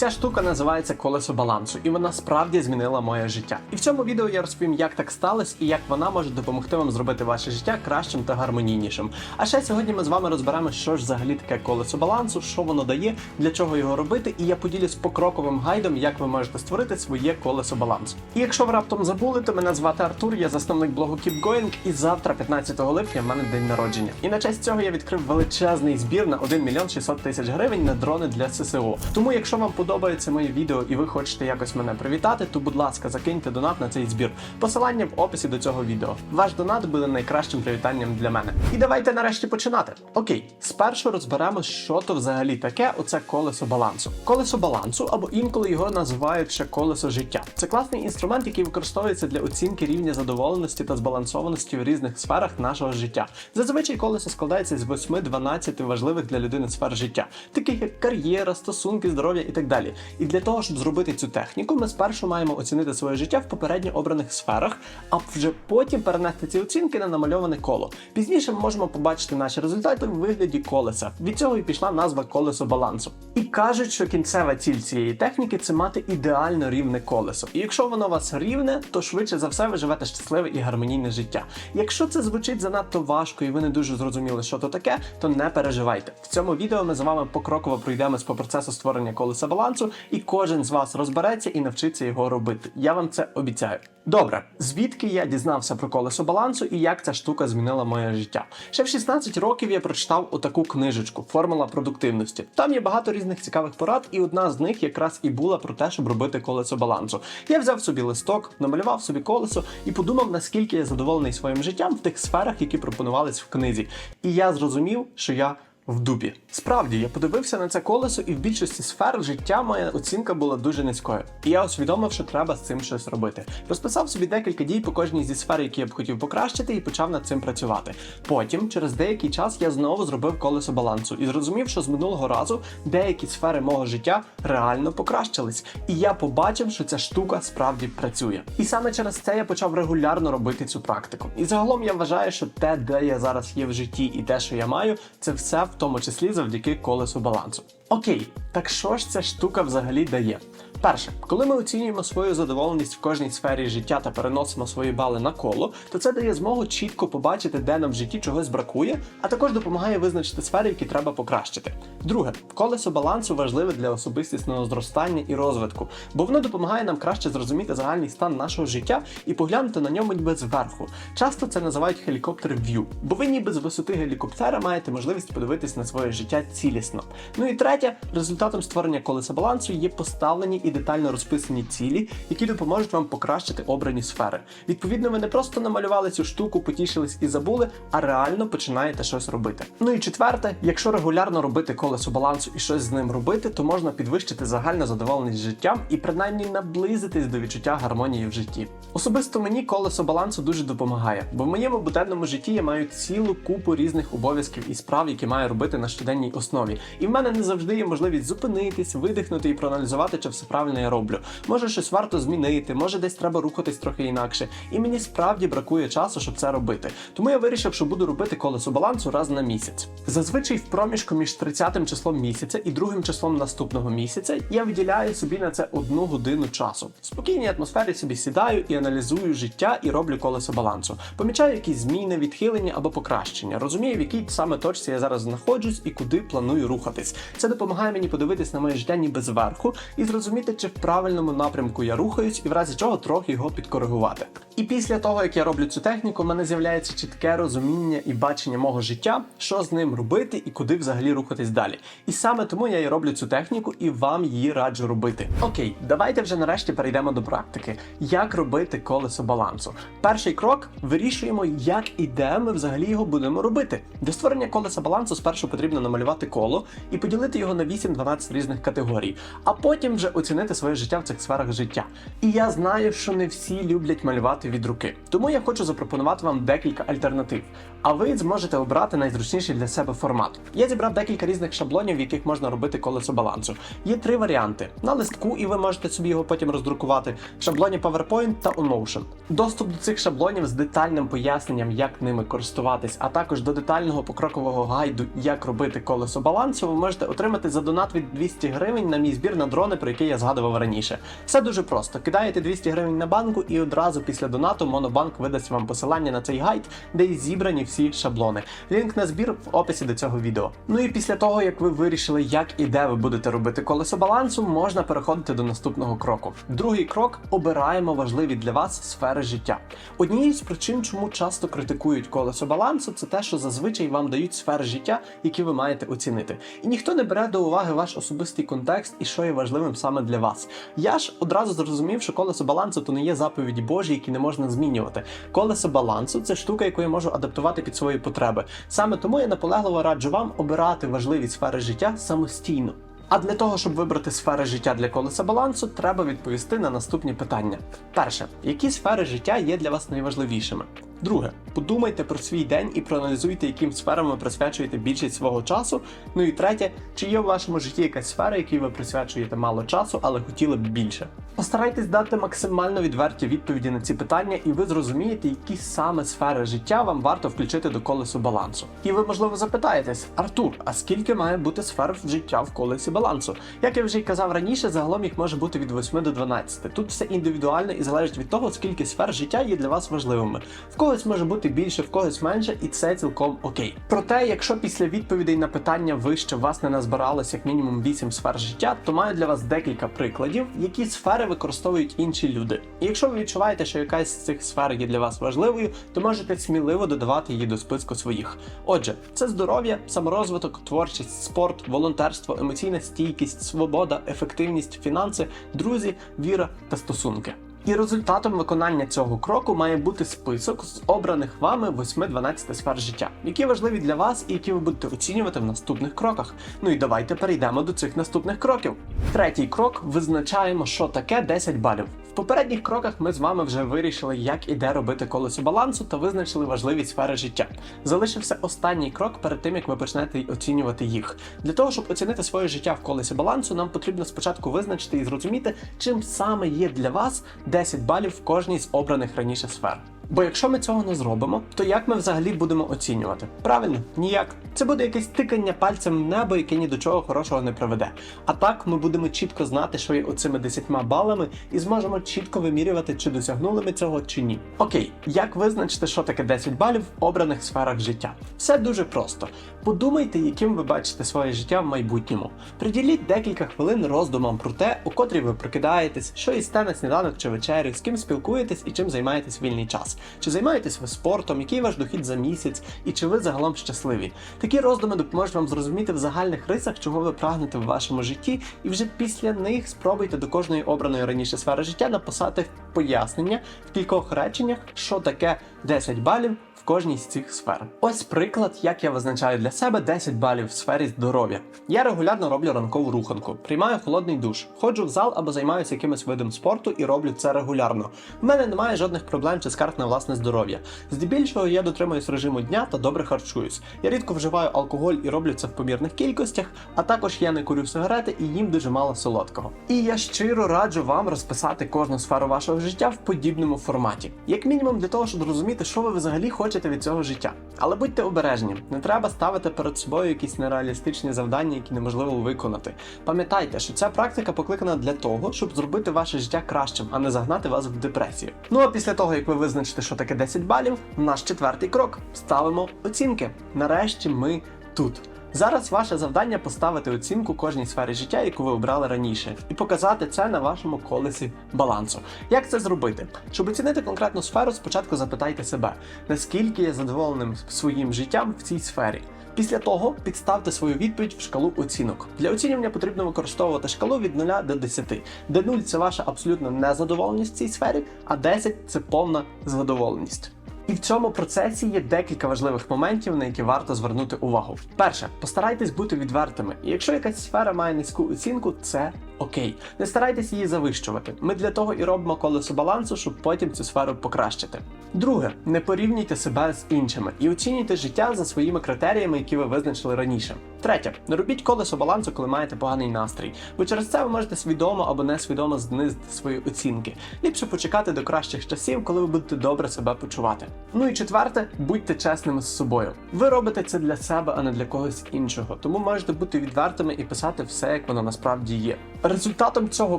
Ця штука називається колесо балансу, і вона справді змінила моє життя. І в цьому відео я розповім, як так сталося і як вона може допомогти вам зробити ваше життя кращим та гармонійнішим. А ще сьогодні ми з вами розберемо, що ж взагалі таке колесо балансу, що воно дає, для чого його робити, і я поділюсь покроковим гайдом, як ви можете створити своє колесо балансу. І якщо ви раптом забули, то мене звати Артур, я засновник блогу Keep Going, і завтра, 15 липня, в мене день народження. І на честь цього я відкрив величезний збір на 1 мільйон 600 тисяч гривень на дрони для ССО. Тому, якщо вам подобається моє відео і ви хочете якось мене привітати, то будь ласка, закиньте донат на цей збір. Посилання в описі до цього відео. Ваш донат буде найкращим привітанням для мене. І давайте нарешті починати. Окей, спершу розберемо, що то взагалі таке оце колесо балансу. Колесо балансу, або інколи його називають ще колесо життя. Це класний інструмент, який використовується для оцінки рівня задоволеності та збалансованості в різних сферах нашого життя. Зазвичай колесо складається з 8-12 важливих для людини сфер життя, таких як кар'єра, стосунки, здоров'я і так далі. І для того, щоб зробити цю техніку, ми спершу маємо оцінити своє життя в попередньо обраних сферах, а вже потім перенести ці оцінки на намальоване коло. Пізніше ми можемо побачити наші результати в вигляді колеса. Від цього і пішла назва колесо балансу. І кажуть, що кінцева ціль цієї техніки це мати ідеально рівне колесо. І якщо воно у вас рівне, то швидше за все ви живете щасливе і гармонійне життя. Якщо це звучить занадто важко і ви не дуже зрозуміли, що то таке, то не переживайте. В цьому відео ми з вами покроково пройдемось по процесу створення колеса балансу, і кожен з вас розбереться і навчиться його робити. Я вам це обіцяю. Добре, звідки я дізнався про колесо балансу і як ця штука змінила моє життя? Ще в 16 років я прочитав отаку книжечку Формула продуктивності. Там є багато різних цікавих порад, і одна з них якраз і була про те, щоб робити колесо балансу. Я взяв собі листок, намалював собі колесо і подумав, наскільки я задоволений своїм життям в тих сферах, які пропонувались в книзі. І я зрозумів, що я в дупі. Справді, я подивився на це колесо, і в більшості сфер життя моя оцінка була дуже низькою. І я усвідомив, що треба з цим щось робити. Розписав собі декілька дій по кожній зі сфер, які я б хотів покращити, і почав над цим працювати. Потім, через деякий час, я знову зробив колесо балансу і зрозумів, що з минулого разу деякі сфери мого життя реально покращились. І я побачив, що ця штука справді працює. І саме через це я почав регулярно робити цю практику. І загалом я вважаю, що те, де я зараз є в житті, і те, що я маю, це все в тому числі завдяки колесу балансу. Окей, так що ж ця штука взагалі дає? Перше, коли ми оцінюємо свою задоволеність в кожній сфері життя та переносимо свої бали на коло, то це дає змогу чітко побачити, де нам в житті чогось бракує, а також допомагає визначити сфери, які треба покращити. Друге, колесо балансу важливе для особистісного зростання і розвитку, бо воно допомагає нам краще зрозуміти загальний стан нашого життя і поглянути на ньому ніби зверху. Часто це називають helicopter view, бо ви ніби з висоти гелікоптера маєте можливість подивитись на своє життя цілісно. Ну і третє, результатом створення колеса балансу є поставлені і детально розписані цілі, які допоможуть вам покращити обрані сфери. Відповідно, ви не просто намалювали цю штуку, потішились і забули, а реально починаєте щось робити. Ну і четверте, якщо регулярно робити колесо балансу і щось з ним робити, то можна підвищити загальну задоволеність життям і принаймні наблизитись до відчуття гармонії в житті. Особисто мені колесо балансу дуже допомагає, бо в моєму буденному житті я маю цілу купу різних обов'язків і справ, які маю робити на щоденній основі. І в мене не завжди є можливість зупинитись, видихнути і проаналізувати, чи все правильно я роблю. Може, щось варто змінити, може десь треба рухатись трохи інакше. І мені справді бракує часу, щоб це робити. Тому я вирішив, що буду робити колесо балансу раз на місяць. Зазвичай в проміжку між 30 числом місяця і другим числом наступного місяця я виділяю собі на це одну годину часу. В спокійній атмосфері собі сідаю і аналізую життя і роблю колесо балансу. Помічаю якісь зміни, відхилення або покращення. Розумію, в якій саме точці я зараз знаходжусь і куди планую рухатись. Це допомагає мені подивитись на моє життя ніби зверху і зрозуміти, чи в правильному напрямку я рухаюсь, і в разі чого трохи його підкоригувати. І після того, як я роблю цю техніку, в мене з'являється чітке розуміння і бачення мого життя, що з ним робити і куди взагалі рухатись далі. І саме тому я і роблю цю техніку і вам її раджу робити. Окей, давайте вже нарешті перейдемо до практики. Як робити колесо балансу? Перший крок вирішуємо, як і де ми взагалі його будемо робити. Для створення колеса балансу спершу потрібно намалювати коло і поділити його на 8-12 різних категорій, а потім вже оцінити оцінити своє життя в цих сферах життя. І я знаю, що не всі люблять малювати від руки. Тому я хочу запропонувати вам декілька альтернатив. А ви зможете обрати найзручніший для себе формат. Я зібрав декілька різних шаблонів, в яких можна робити колесо балансу. Є три варіанти: на листку, і ви можете собі його потім роздрукувати, шаблоні PowerPoint та у. Доступ до цих шаблонів з детальним поясненням, як ними користуватись, а також до детального покрокового гайду, як робити колесо балансу, ви можете отримати за донат від 200 гривень на мій збір на дрони, про який я згадував раніше. Все дуже просто. Кидаєте 200 гривень на банку, і одразу після донату Монобанк видасть вам посилання на цей гайд, де і зібрані всі шаблони. Лінк на збір в описі до цього відео. Ну і після того, як ви вирішили, як і де ви будете робити колесо балансу, можна переходити до наступного кроку. Другий крок обираємо важливі для вас сфери життя. Однією з причин, чому часто критикують колесо балансу, це те, що зазвичай вам дають сфери життя, які ви маєте оцінити. І ніхто не бере до уваги ваш особистий контекст і що є важливим саме для вас. Я ж одразу зрозумів, що колесо балансу то не є заповіді Божі, які не можна змінювати. Колесо балансу це штука, яку я можу адаптувати під свої потреби. Саме тому я наполегливо раджу вам обирати важливі сфери життя самостійно. А для того, щоб вибрати сфери життя для колеса балансу, треба відповісти на наступні питання. Перше, які сфери життя є для вас найважливішими? Друге, подумайте про свій день і проаналізуйте, яким сферам ви присвячуєте більшість свого часу. Ну і третє, чи є в вашому житті якась сфера, якій ви присвячуєте мало часу, але хотіли б більше. Постарайтесь дати максимально відверті відповіді на ці питання, і ви зрозумієте, які саме сфери життя вам варто включити до колесу балансу. І ви, можливо, запитаєтесь, Артур, а скільки має бути сфер життя в колесі балансу? Як я вже й казав раніше, загалом їх може бути від 8 до 12. Тут все індивідуально і залежить від того, скільки сфер життя є для вас важливими. В когось може бути більше, в когось менше, і це цілком окей. Проте, якщо після відповідей на питання ви ще вас не назбиралось як мінімум 8 сфер життя, то маю для вас декілька прикладів, які сфери використовують інші люди. І якщо ви відчуваєте, що якась з цих сфер є для вас важливою, то можете сміливо додавати її до списку своїх. Отже, це здоров'я, саморозвиток, творчість, спорт, волонтерство, емоційна стійкість, свобода, ефективність, фінанси, друзі, віра та стосунки. І результатом виконання цього кроку має бути список з обраних вами 8-12 сфер життя, які важливі для вас і які ви будете оцінювати в наступних кроках. Ну і давайте перейдемо до цих наступних кроків. Третій крок визначаємо, що таке 10 балів. В попередніх кроках ми з вами вже вирішили, як і де робити колесо балансу та визначили важливі сфери життя. Залишився останній крок перед тим, як ви почнете оцінювати їх. Для того, щоб оцінити своє життя в колесі балансу, нам потрібно спочатку визначити і зрозуміти, чим саме є для вас 10 балів в кожній з обраних раніше сфер. Бо якщо ми цього не зробимо, то як ми взагалі будемо оцінювати? Правильно, ніяк. Це буде якесь тикання пальцем в небо, яке ні до чого хорошого не приведе. А так ми будемо чітко знати, що є оцими 10 балами, і зможемо чітко вимірювати, чи досягнули ми цього чи ні. Окей, як визначити, що таке 10 балів в обраних сферах життя? Все дуже просто. Подумайте, яким ви бачите своє життя в майбутньому. Приділіть декілька хвилин роздумам про те, у котрій ви прокидаєтесь, що їсте на сніданок чи вечерю, з ким спілкуєтесь і чим займаєтесь вільний час. Чи займаєтесь ви спортом, який ваш дохід за місяць, і чи ви загалом щасливі? Такі роздуми допоможуть вам зрозуміти в загальних рисах, чого ви прагнете в вашому житті, і вже після них спробуйте до кожної обраної раніше сфери життя написати пояснення в кількох реченнях, що таке 10 балів кожній з цих сфер. Ось приклад, як я визначаю для себе 10 балів в сфері здоров'я. Я регулярно роблю ранкову руханку, приймаю холодний душ, ходжу в зал або займаюся якимось видом спорту і роблю це регулярно. В мене немає жодних проблем чи скарг на власне здоров'я. Здебільшого я дотримуюсь режиму дня та добре харчуюсь. Я рідко вживаю алкоголь і роблю це в помірних кількостях, а також я не курю сигарети і їм дуже мало солодкого. І я щиро раджу вам розписати кожну сферу вашого життя в подібному форматі, як мінімум для того, щоб зрозуміти, що ви взагалі хочете від цього життя. Але будьте обережні, не треба ставити перед собою якісь нереалістичні завдання, які неможливо виконати. Пам'ятайте, що ця практика покликана для того, щоб зробити ваше життя кращим, а не загнати вас в депресію. Ну а після того, як ви визначите, що таке 10 балів, наш четвертий крок ставимо оцінки. Нарешті ми тут. Зараз ваше завдання поставити оцінку кожній сфері життя, яку ви обрали раніше, і показати це на вашому колесі балансу. Як це зробити? Щоб оцінити конкретну сферу, спочатку запитайте себе, наскільки я задоволеним своїм життям в цій сфері. Після того підставте свою відповідь в шкалу оцінок. Для оцінювання потрібно використовувати шкалу від 0 до 10, де 0 це ваша абсолютна незадоволеність в цій сфері, а 10 це повна задоволеність. І в цьому процесі є декілька важливих моментів, на які варто звернути увагу. Перше, постарайтесь бути відвертими. І якщо якась сфера має низьку оцінку, це окей. Не старайтесь її завищувати. Ми для того і робимо колесо балансу, щоб потім цю сферу покращити. Друге, не порівнюйте себе з іншими і оцінюйте життя за своїми критеріями, які ви визначили раніше. Третє, не робіть колесо балансу, коли маєте поганий настрій, бо через це ви можете свідомо або несвідомо знизити свої оцінки. Ліпше почекати до кращих часів, коли ви будете добре себе почувати. Ну і четверте, будьте чесними з собою. Ви робите це для себе, а не для когось іншого, тому можете бути відвертими і писати все, як воно насправді є. Результатом цього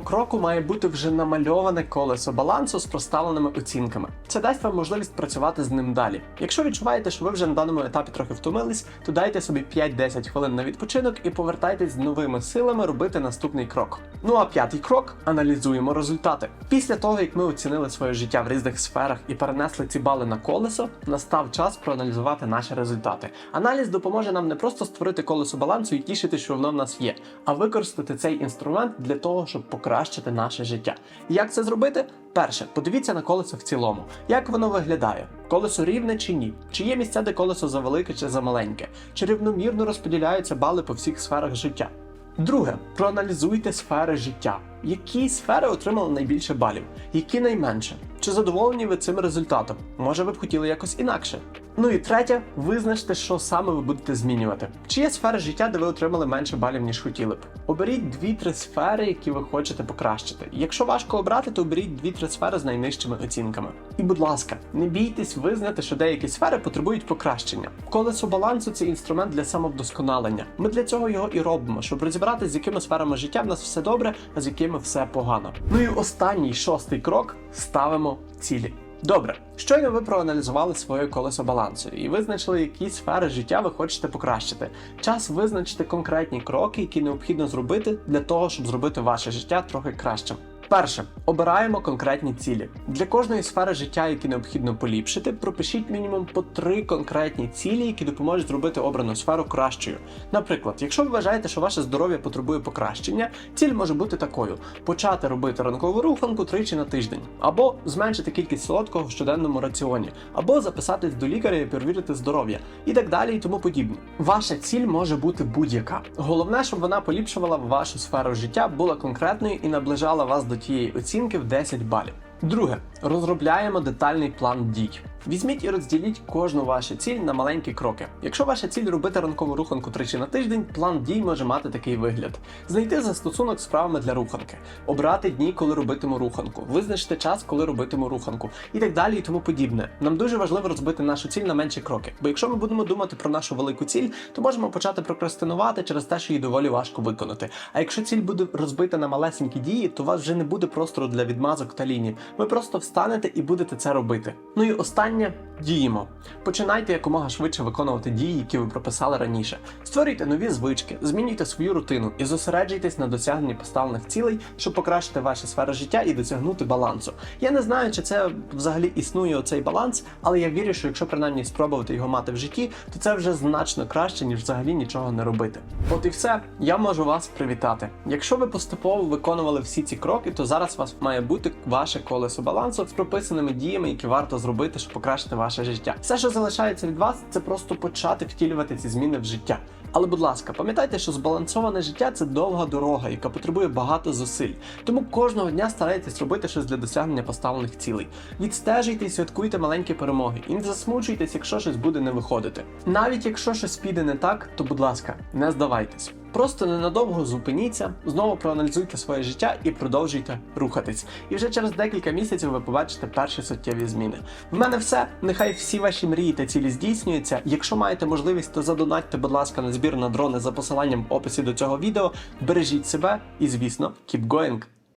кроку має бути вже намальоване колесо балансу з проставленими оцінками. Це дасть вам можливість працювати з ним далі. Якщо відчуваєте, що ви вже на даному етапі трохи втомились, то дайте собі 5-10 хвилин на відпочинок і повертайтесь з новими силами робити наступний крок. Ну а п'ятий крок аналізуємо результати. Після того, як ми оцінили своє життя в різних сферах і перенесли ці бали на колесо, настав час проаналізувати наші результати. Аналіз допоможе нам не просто створити колесо балансу і тішити, що воно в нас є, а використати цей інструмент для того, щоб покращити наше життя. Як це зробити? Перше, подивіться на колесо в цілому. Як воно виглядає? Колесо рівне чи ні? Чи є місця, де колесо завелике чи замаленьке? Чи рівномірно розподіляються бали по всіх сферах життя? Друге, проаналізуйте сфери життя. Які сфери отримали найбільше балів, які найменше? Чи задоволені ви цим результатом? Може, ви б хотіли якось інакше? Ну і третє, визначте, що саме ви будете змінювати. Чи є сфери життя, де ви отримали менше балів, ніж хотіли б? Оберіть дві-три сфери, які ви хочете покращити. Якщо важко обрати, то оберіть дві-три сфери з найнижчими оцінками. І, будь ласка, не бійтесь визнати, що деякі сфери потребують покращення. Колесо балансу це інструмент для самовдосконалення. Ми для цього його і робимо, щоб розібрати, з якими сферами життя в нас все добре, а з якими все погано. Ну і останній шостий крок ставимо цілі. Добре, щойно ви проаналізували своє колесо балансу і визначили, які сфери життя ви хочете покращити. Час визначити конкретні кроки, які необхідно зробити для того, щоб зробити ваше життя трохи кращим. Перше, обираємо конкретні цілі. Для кожної сфери життя, які необхідно поліпшити, пропишіть мінімум по три конкретні цілі, які допоможуть зробити обрану сферу кращою. Наприклад, якщо ви вважаєте, що ваше здоров'я потребує покращення, ціль може бути такою: почати робити ранкову руханку тричі на тиждень, або зменшити кількість солодкого в щоденному раціоні, або записатись до лікаря і перевірити здоров'я, і так далі, і тому подібне. Ваша ціль може бути будь-яка. Головне, щоб вона поліпшувала вашу сферу життя, була конкретною і наближала вас до тієї оцінки в 10 балів. Друге, розробляємо детальний план дій. Візьміть і розділіть кожну вашу ціль на маленькі кроки. Якщо ваша ціль робити ранкову руханку тричі на тиждень, план дій може мати такий вигляд: знайти застосунок з правами для руханки, обрати дні, коли робитиму руханку, визначити час, коли робитиму руханку, і так далі, і тому подібне. Нам дуже важливо розбити нашу ціль на менші кроки. Бо якщо ми будемо думати про нашу велику ціль, то можемо почати прокрастинувати через те, що її доволі важко виконати. А якщо ціль буде розбита на малесенькі дії, то у вас вже не буде простору для відмазок та лінії. Ви просто встанете і будете це робити. Ну і останнє діємо. Починайте якомога швидше виконувати дії, які ви прописали раніше. Створюйте нові звички, змінюйте свою рутину і зосереджуйтесь на досягненні поставлених цілей, щоб покращити ваші сфери життя і досягнути балансу. Я не знаю, чи це взагалі існує оцей баланс, але я вірю, що якщо принаймні спробувати його мати в житті, то це вже значно краще, ніж взагалі нічого не робити. От і все, я можу вас привітати. Якщо ви поступово виконували всі ці кроки, то зараз у вас має бути ваше колесо балансу з прописаними діями, які варто зробити, щоб покращити ваше життя. Все, що залишається від вас, це просто почати втілювати ці зміни в життя. Але, будь ласка, пам'ятайте, що збалансоване життя це довга дорога, яка потребує багато зусиль. Тому кожного дня старайтесь робити щось для досягнення поставлених цілей. Відстежуйте і святкуйте маленькі перемоги. І не засмучуйтесь, якщо щось буде не виходити. Навіть якщо щось піде не так, то будь ласка, не здавайтесь. Просто ненадовго зупиніться, знову проаналізуйте своє життя і продовжуйте рухатись. І вже через декілька місяців ви побачите перші суттєві зміни. В мене все. Нехай всі ваші мрії та цілі здійснюються. Якщо маєте можливість, то задонатьте, будь ласка, на збір на дрони за посиланням в описі до цього відео. Бережіть себе і, звісно, keep going!